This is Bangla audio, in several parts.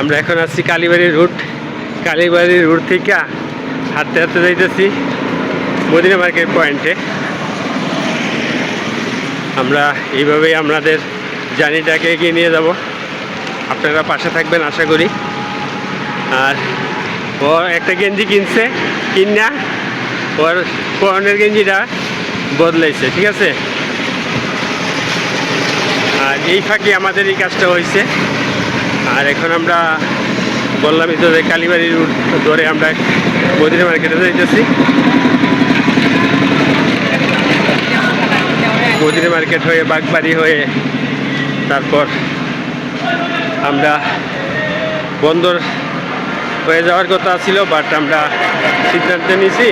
আমরা এখন আসছি কালীবাড়ির রুট কালীবাড়ির রুট থেকে হাঁটতে হাঁটতে যাইতেছি মদিনা মার্কেট পয়েন্টে আমরা এইভাবেই আমাদের জার্নিটাকে এগিয়ে নিয়ে যাব। আপনারা পাশে থাকবেন, আশা করি। আর ও একটা গেঞ্জি কিনছে, কিনা, ওর পরনের গেঞ্জিটা বদলাইছে, ঠিক আছে? আর এই ফাঁকে আমাদের এই কাজটা হয়েছে আর এখন আমরা বললামই তো যে কালীবাড়ির ধরে আমরা মদিনা মার্কেটে যাইতেছি। মদিনা মার্কেট হয়ে, বাগবাড়ি হয়ে তারপর আমরা বন্দর হয়ে যাওয়ার কথা ছিল বাট আমরা সিদ্ধান্ত নিয়েছি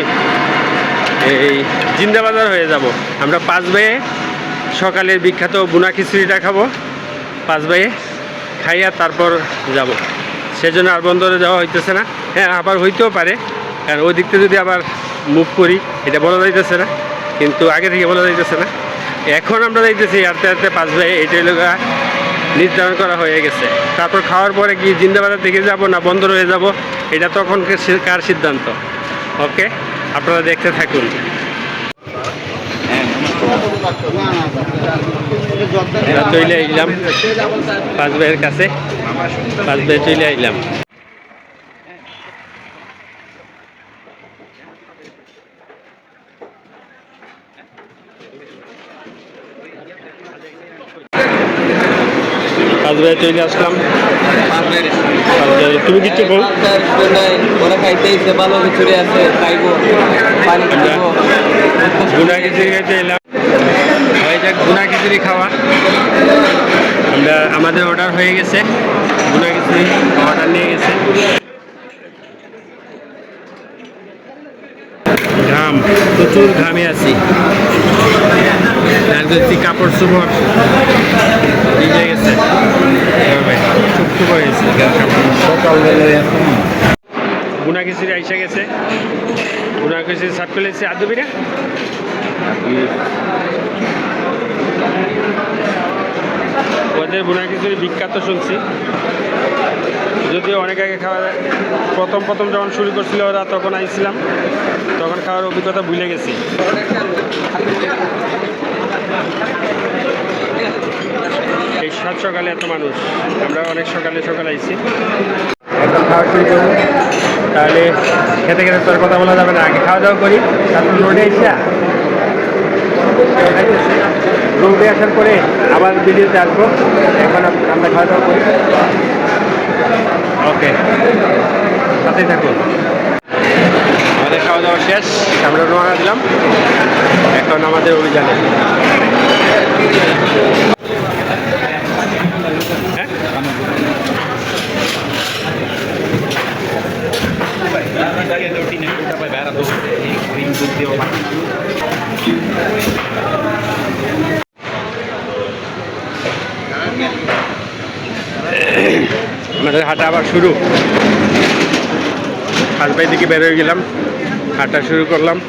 এই জিন্দাবাজার হয়ে যাব। আমরা পাঁচ ভাইয়ে সকালের বিখ্যাত বুনা খিচুড়িটা খাব। পাঁচ ভাইয়ে খাইয়া তারপর যাব। সেজন্য আর বন্দরে যাওয়া হইতেছে না। হ্যাঁ আবার হইতেও পারে। কারণ ওই দিক যদি আবার মুভ করি, এটা বলা যাইতেছে না। কিন্তু আগে থেকে বলা যাইতেছে না। এখন আমরা যাইতেছি আস্তে আস্তে পাঁচ ভাই এইটাই লোক নির্ধারণ করা হয়ে গেছে। তারপর খাওয়ার পরে কি জিন্দাবাজার থেকে যাব না বন্দর হয়ে যাব? এটা তখন কার সিদ্ধান্ত? ওকে আপনারা দেখতে থাকুন। চলে আইলাম। পাঁচ ভাইয়ের কাছে। পাঁচ ভাই চলে আইলাম। পাঁচ ভাই চলে আসলাম। তুমি বল ওরা খাইতেইছে ভালো খিচুড়ি আছে খাইবো পানি খাইবো এলাম। যাক গুনা খিচুড়ি খাওয়া। আমরা আমাদের অর্ডার হয়ে গেছে। গুনা খিচুড়ি অর্ডার নিয়ে গেছে। ঘাম, প্রচুর ঘামে আছি। কাপড় চোপড় ভিজে গেছে গুনা খিচুড়ি আইসা গেছে। গুনা খিচুড়ি করে এসেছে আদুবিরা ওদের বুনা খিচুড়ি বিখ্যাত শুনছি। যদিও অনেক আগে খাওয়া প্রথম প্রথম যখন শুরু করছিল ওরা, তখন আইছিলাম। তখন খাওয়ার অভিজ্ঞতা ভুলে গেছি। এই সাত সকালে এত মানুষ। আমরা অনেক সকালে সকালে আইছি। এখন খাওয়া শুরু তাহলে খেতে খেতে তোর কথা বলা যাবে না। আগে খাওয়া দাওয়া করি, তারপর রোডে রোডে আসার পরে আবার ভিডিওতে আসব। এখন আমরা খাওয়া দাওয়া করি। ওকে। সাথেই থাকুন। আমাদের খাওয়া দাওয়া শেষ। আমরা রওনা দিলাম। এখন আমাদের অভিযানে। হ্যাঁ আমাদের হাঁটা আবার শুরু। হাঁটবাই দিকে বেরোয় গেলাম। হাঁটা শুরু করলাম।